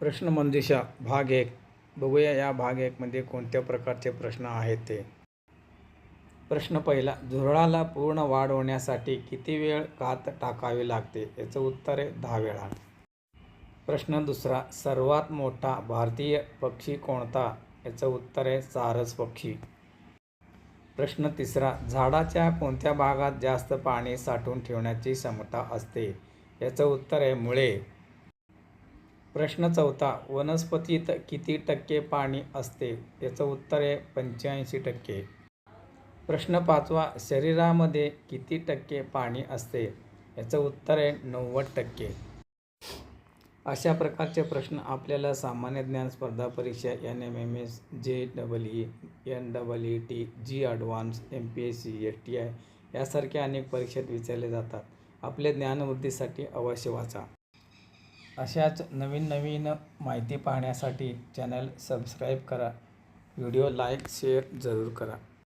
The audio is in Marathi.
प्रश्नमंजुषा भाग एक. बघूया या भाग एकमध्ये कोणत्या प्रकारचे प्रश्न आहेत ते. प्रश्न पहिला झुरळाला पूर्ण वाढ होण्यासाठी किती वेळ कात टाकावी लागते? याचं उत्तर आहे दहा वेळा. प्रश्न दुसरा सर्वात मोठा भारतीय पक्षी कोणता? याचं उत्तर आहे सारस पक्षी. प्रश्न तिसरा झाडाच्या कोणत्या भागात जास्त पाणी साठवून ठेवण्याची क्षमता असते? याचं उत्तर आहे मुळे. प्रश्न चौथा वनस्पतीत किती टक्के पाणी असते? याचं उत्तर आहे पंच्याऐंशी टक्के. प्रश्न पाचवा शरीरामध्ये किती टक्के पाणी असते? याचं उत्तर आहे नव्वद टक्के. अशा प्रकारचे प्रश्न आपल्याला सामान्य ज्ञान स्पर्धा परीक्षा N M M S J double E N double E T G advance M P S C S T I यासारख्या अनेक परीक्षेत विचारले जातात. आपल्या ज्ञानवृद्धीसाठी अवश्य वाचा. अशाच नवीन नवीन माहिती पाहण्यासाठी चॅनल सबस्क्राईब करा. व्हिडिओ लाईक शेअर जरूर करा.